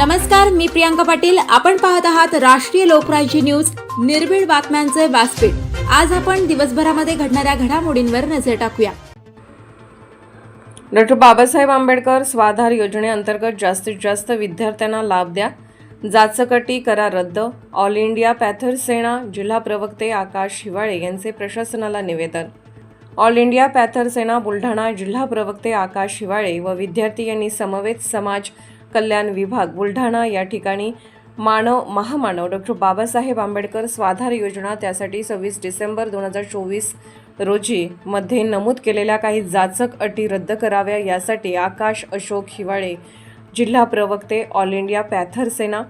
नमस्कार मी प्रियांका पाटील. आपण पाहत आहात राष्ट्रीय लोकराज्य न्यूज. निर्भीड बातम्यांचे व्यासपीठ. आज आपण दिवसभरामध्ये घडणाऱ्या घडामोडींवर नजर टाकूया. डॉक्टर बाबासाहेब आंबेडकर स्वाधार योजनेअंतर्गत जास्तीत जास्त विद्यार्थ्यांना लाभ द्या. जाचकटी करा रद्द. ऑल इंडिया पॅथर सेना जिल्हा प्रवक्ते आकाश हिवाळे यांचे प्रशासनाला निवेदन. All India panther Sena Buldhana जिल्हा प्रवक्ते आकाश हिवाळे व विद्यार्थी यांनी समवेत समाज कल्याण विभाग बुलढाणा या ठिकाणी मानव महामानव डॉक्टर बाबासाहेब आंबेडकर स्वाधार योजना त्यासाठी सव्वीस डिसेंबर दोन हजार चोवीस रोजी मध्ये नमूद केलेल्या काही जाचक अटी रद्द कराव्या यासाठी आकाश अशोक हिवाळे जिल्हा प्रवक्ते ऑल इंडिया पॅथर सेना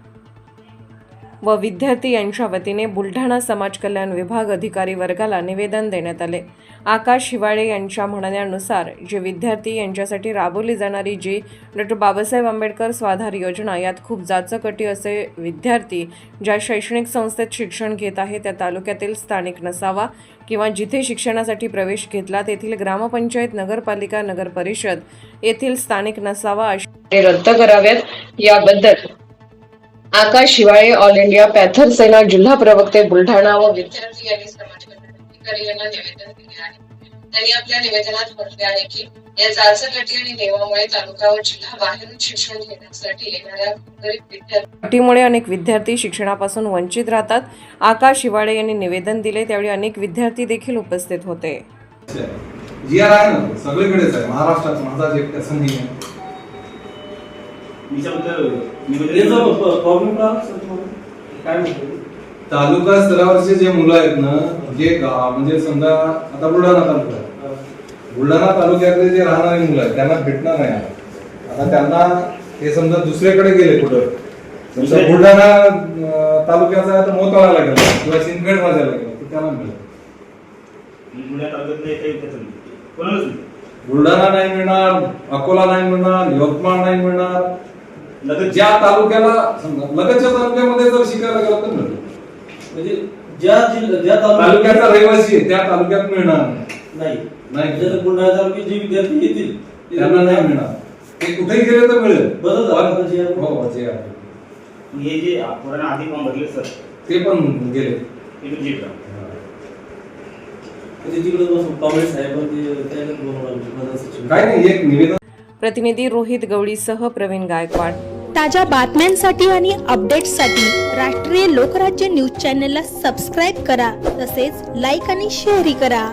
व विद्यार्थी यांच्या वतीने बुलढाणा समाज कल्याण विभाग अधिकारी वर्गाला निवेदन देण्यात आले. आकाश हिवाळे यांच्या म्हणण्यानुसार जे विद्यार्थी यांच्यासाठी राबवली जाणारी जी डॉक्टर बाबासाहेब आंबेडकर स्वाधार योजना यात खूप जाचकटी असे विद्यार्थी ज्या शैक्षणिक संस्थेत शिक्षण घेत आहे त्या तालुक्यातील स्थानिक नसावा किंवा जिथे शिक्षणासाठी प्रवेश घेतला तेथील ग्रामपंचायत नगरपालिका नगर परिषद येथील स्थानिक नसावा अशी रद्द कराव्यात. याबद्दल Akash Shivale all India Panther Sena जिल्हा प्रवक्ते बुलढाणा व विद्यार्थी यांनी समाज कल्याण यांना निवेदन दिले आहे. त्यांनी आपल्या निवेदनात म्हटले आहे की या जाचक अटी आणि नियमामुळे तालुका व जिल्हा बाहेरून शिक्षण घेण्यासाठी येणाऱ्या गरीब विद्यार्थी अटीमुळे अनेक विद्यार्थी शिक्षणापासून वंचित राहतात. आकाश शिवाळे यांनी निवेदन दिले त्यावेळी अनेक विद्यार्थी देखील उपस्थित होते. जी आर आहे ना सगळीकडेच आहे महाराष्ट्रात माझा जे नाही आहे प्रॉब्लेम? काय म्हणतो तालुका स्तरावरचे जे मुलं आहेत ना जे म्हणजे समजा आता बुलढाणा तालुका. बुलढाणा तालुक्यातले जे राहणारे मुलं आहेत त्यांना भेटणार नाही आता. आता त्यांना ते समजा दुसरीकडे गेले कुठं समजा बुलढाणा तालुक्याचा आहे तर मोताळाला गेला किंवा सिंदखेड राजाला गेला तर त्यांना मिळेल बुलढाणा नाही. मिळणार अकोला नाही मिळणार यवतमाळ नाही मिळणार ज्या तालुक्याला समजा लगतच्या तालुक्यामध्ये जर शिकायला गेला तर मिळेल म्हणजे ज्या जिल्हा ज्या तालुक्याचा रहिवासी आहे त्या तालुक्यात मिळणार नाही. नाही. म्हणजे बुलढाणा तालुक्यात जे विद्यार्थी येतील ते त्यांना नाही मिळणार ते कुठेही गेले तर मिळेल बरं झालं आता जे- हो जे आहे. हे जे पुराणा आधी फॉर्म भरले सर ते पण गेले ते पण जे करा. म्हणजे तिकडे बसून कांबळे साहेब. काय नाही एक निवेदन प्रतिनिधी रोहित गवळीसह प्रवीण गायकवाड. ताज्या बातम्यांसाठी आणि अपडेट्ससाठी राष्ट्रीय लोकराज्य न्यूज चॅनलला सबस्क्राईब करा तसेच लाईक आणि शेअरही करा.